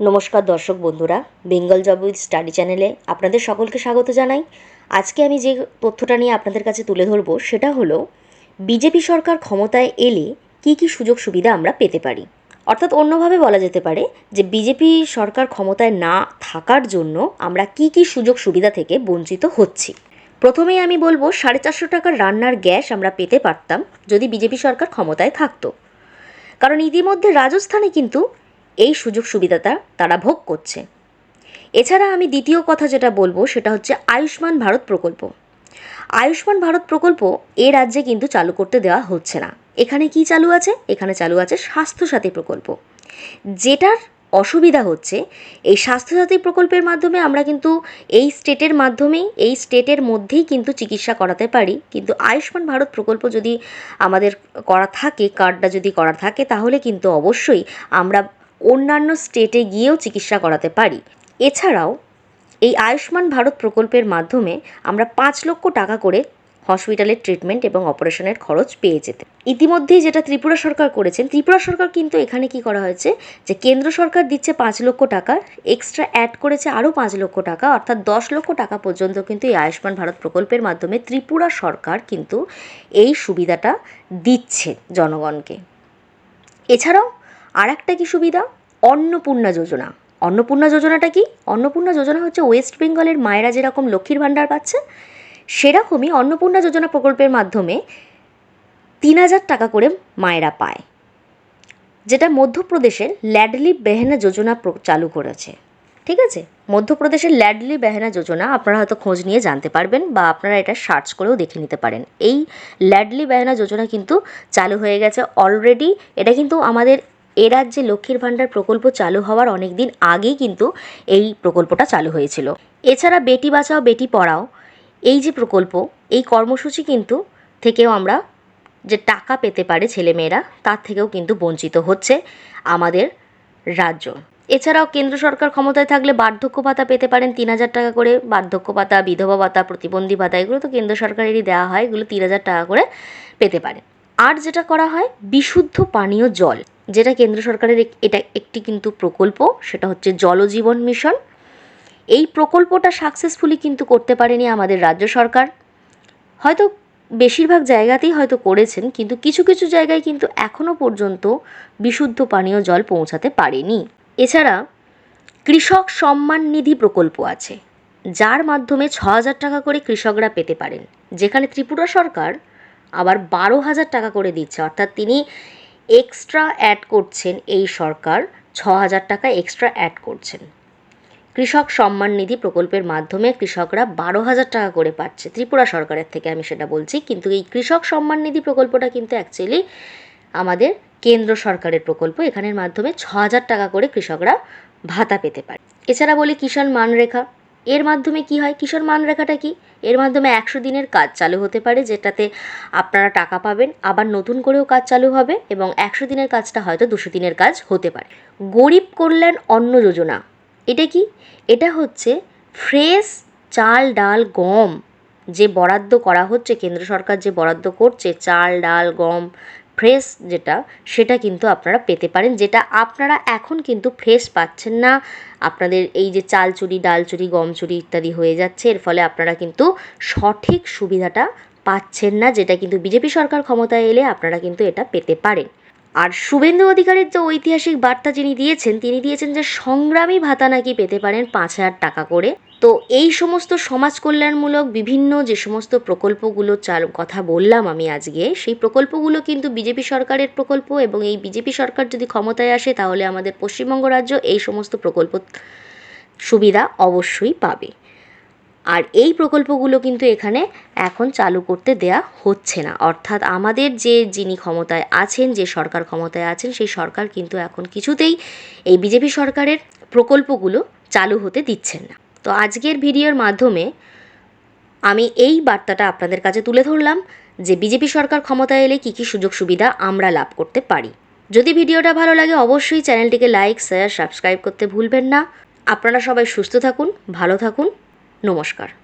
নমস্কার দর্শক বন্ধুরা, বেঙ্গল জব উইথ স্টাডি চ্যানেলে আপনাদের সকলকে স্বাগত জানাই। আজকে আমি যে তথ্যটা নিয়ে আপনাদের কাছে তুলে ধরবো, সেটা হলো, বিজেপি সরকার ক্ষমতায় এলে কী কী সুযোগ সুবিধা আমরা পেতে পারি? অর্থাৎ অন্যভাবে বলা যেতে পারে যে, বিজেপি সরকার ক্ষমতায় না থাকার জন্য আমরা কী কী সুযোগ সুবিধা থেকে বঞ্চিত হচ্ছি? প্রথমেই আমি বলব, সাড়ে চারশো টাকার রান্নার গ্যাস আমরা পেতে পারতাম যদি বিজেপি সরকার ক্ষমতায় থাকতো। কারণ ইতিমধ্যে রাজস্থানে কিন্তু এই সুযোগ সুবিধাটা তারা ভোগ করছে। এছাড়া আমি দ্বিতীয় কথা যেটা বলব সেটা হচ্ছে আয়ুষ্মান ভারত প্রকল্প। আয়ুষ্মান ভারত প্রকল্প এ রাজ্যে কিন্তু চালু করতে দেওয়া হচ্ছে না। এখানে কি চালু আছে? এখানে চালু আছে স্বাস্থ্যসাথী প্রকল্প। যেটার অসুবিধা হচ্ছে, এই স্বাস্থ্যসাথী প্রকল্পের মাধ্যমে আমরা কিন্তু এই স্টেটের মাধ্যমেই, এই স্টেটের মধ্যেই কিন্তু চিকিৎসা করাতে পারি। কিন্তু আয়ুষ্মান ভারত প্রকল্প যদি আমাদের করা থাকে, কার্ডটা যদি করা থাকে, তাহলে কিন্তু অবশ্যই আমরা অন্যান্য স্টেটে গিয়েও চিকিৎসা করাতে পারি। এছাড়াও, এই আয়ুষ্মান ভারত প্রকল্পের মাধ্যমে আমরা পাঁচ লক্ষ টাকা করে হসপিটালের ট্রিটমেন্ট এবং অপারেশনের খরচ পেয়ে যেতে। ইতিমধ্যেই যেটা ত্রিপুরা সরকার করেছেন, ত্রিপুরা সরকার কিন্তু এখানে কি করা হয়েছে? যে কেন্দ্র সরকার দিচ্ছে পাঁচ লক্ষ টাকা এক্সট্রা অ্যাড করেছে আরও পাঁচ লক্ষ টাকা, অর্থাৎ দশ লক্ষ টাকা পর্যন্ত কিন্তু এই আয়ুষ্মান ভারত প্রকল্পের মাধ্যমে ত্রিপুরা সরকার কিন্তু এই সুবিধাটা দিচ্ছে জনগণকে। এছাড়াও আর একটা কি সুবিধা? অন্নপূর্ণা যোজনা। অন্নপূর্ণা যোজনাটা কি? অন্নপূর্ণা যোজনা হচ্ছে ওয়েস্ট বেঙ্গলের মায়েরা যেরকম লক্ষ্মীর ভাণ্ডার পাচ্ছে, সেরকমই অন্নপূর্ণা যোজনা প্রকল্পের মাধ্যমে তিন হাজার টাকা করে মায়েরা পায়, যেটা মধ্যপ্রদেশের ল্যাডলি বেহেনা যোজনা চালু করেছে। ঠিক আছে? মধ্যপ্রদেশের ল্যাডলি বেহেনা যোজনা আপনারা হয়তো খোঁজ নিয়ে জানতে পারবেন বা আপনারা এটা সার্চ করেও দেখে নিতে পারেন। এই ল্যাডলি বেহেনা যোজনা কিন্তু চালু হয়ে গেছে অলরেডি। এটা কিন্তু আমাদের এ রাজ্যে লক্ষ্মীর ভাণ্ডার প্রকল্প চালু হওয়ার অনেক দিন আগেই কিন্তু এই প্রকল্পটা চালু হয়েছিল। এছাড়া বেটি বাঁচাও, বেটি পড়াও, এই যে প্রকল্প, এই কর্মসূচি কিন্তু থেকেও আমরা যে টাকা পেতে পারে ছেলেমেয়েরা, তার থেকেও কিন্তু বঞ্চিত হচ্ছে আমাদের রাজ্য। এছাড়াও কেন্দ্র সরকার ক্ষমতায় থাকলে বার্ধক্য ভাতা পেতে পারেন তিন হাজার টাকা করে, বার্ধক্য ভাতা, বিধবা ভাতা, প্রতিবন্ধী ভাতা, এগুলো তো কেন্দ্র সরকারেরই দেওয়া হয়, এগুলো তিন হাজার টাকা করে পেতে পারেন। আর যেটা করা হয়, বিশুদ্ধ পানীয় জল। যেটা কেন্দ্র সরকারের এটা একটি কিন্তু প্রকল্প, সেটা হচ্ছে জলজীবন মিশন। এই প্রকল্পটা সাকসেসফুলি কিন্তু করতে পারেনি আমাদের রাজ্য সরকার। হয়তো বেশিরভাগ জায়গাতেই হয়তো করেছেন, কিন্তু কিছু কিছু জায়গায় কিন্তু এখনও পর্যন্ত বিশুদ্ধ পানীয় জল পৌঁছাতে পারেনি। এছাড়া কৃষক সম্মান নিধি প্রকল্প আছে, যার মাধ্যমে ছ হাজার টাকা করে কৃষকরা পেতে পারেন। যেখানে ত্রিপুরা সরকার আবার বারো হাজার টাকা করে দিচ্ছে, অর্থাৎ তিনি এক্সট্রা অ্যাড করছেন এই সরকার ছ হাজার টাকা এক্সট্রা অ্যাড করছেন। কৃষক সম্মান নিধি প্রকল্পের মাধ্যমে কৃষকরা বারো হাজার টাকা করে পাচ্ছে, ত্রিপুরা সরকারের থেকে আমি সেটা বলছি। কিন্তু এই কৃষক সম্মান নিধি প্রকল্পটা কিন্তু অ্যাকচুয়ালি আমাদের কেন্দ্র সরকারের প্রকল্প, এখানের মাধ্যমে ছ হাজার টাকা করে কৃষকরা ভাতা পেতে পারে। এছাড়া বলি কিষাণ মানরেখা এর মাধ্যমে কি হয়? কিষাণ মানরেখাটা কি? এর মাধ্যমে একশো দিনের কাজ চালু হতে পারে, যেটাতে আপনারা টাকা পাবেন, আবার নতুন করেও কাজ চালু হবে এবং একশো দিনের কাজটা হয়তো দুশো দিনের কাজ হতে পারে। গরিব কল্যাণ অন্ন যোজনা, এটা কি? এটা হচ্ছে ফ্রেশ চাল, ডাল, গম যে বরাদ্দ করা হচ্ছে, কেন্দ্র সরকার যে বরাদ্দ করছে, চাল, ডাল, গম ফ্রেশ যেটা, সেটা কিন্তু আপনারা পেতে পারেন, যেটা আপনারা এখন কিন্তু ফ্রেশ পাচ্ছেন না। আপনাদের এই যে চাল চুরি ডাল চুরি গম চুরি ইত্যাদি হয়ে যাচ্ছে, এর ফলে আপনারা কিন্তু সঠিক সুবিধাটা পাচ্ছেন না, যেটা কিন্তু বিজেপি সরকার ক্ষমতায় এলে আপনারা কিন্তু এটা পেতে পারেন। আর শুভেন্দু অধিকারীর যে ঐতিহাসিক বার্তা যিনি দিয়েছেন, তিনি দিয়েছেন যে সংগ্রামী ভাতা নাকি পেতে পারেন পাঁচ হাজার টাকা করে। তো এই সমস্ত সমাজ কল্যাণমূলক বিভিন্ন যে সমস্ত প্রকল্পগুলো চাল কথা বললাম আমি আজকে, সেই প্রকল্পগুলো কিন্তু বিজেপি সরকারের প্রকল্প এবং এই বিজেপি সরকার যদি ক্ষমতায় আসে, তাহলে আমাদের পশ্চিমবঙ্গ রাজ্য এই সমস্ত প্রকল্প সুবিধা অবশ্যই পাবে। আর এই প্রকল্পগুলো কিন্তু এখানে এখন চালু করতে দেয়া হচ্ছে না। অর্থাৎ আমাদের যে যিনি ক্ষমতায় আছেন, যে সরকার ক্ষমতায় আছেন, সেই সরকার কিন্তু এখন কিছুতেই এই বিজেপি সরকারের প্রকল্পগুলো চালু হতে দিচ্ছেন না। তো আজকের ভিডিওর মাধ্যমে আমি এই বার্তাটা আপনাদের কাছে তুলে ধরলাম যে বিজেপি সরকার ক্ষমতায় এলে কী কী সুযোগ সুবিধা আমরা লাভ করতে পারি। যদি ভিডিওটা ভালো লাগে অবশ্যই চ্যানেলটিকে লাইক, শেয়ার, সাবস্ক্রাইব করতে ভুলবেন না। আপনারা সবাই সুস্থ থাকুন, ভালো থাকুন। নমস্কার।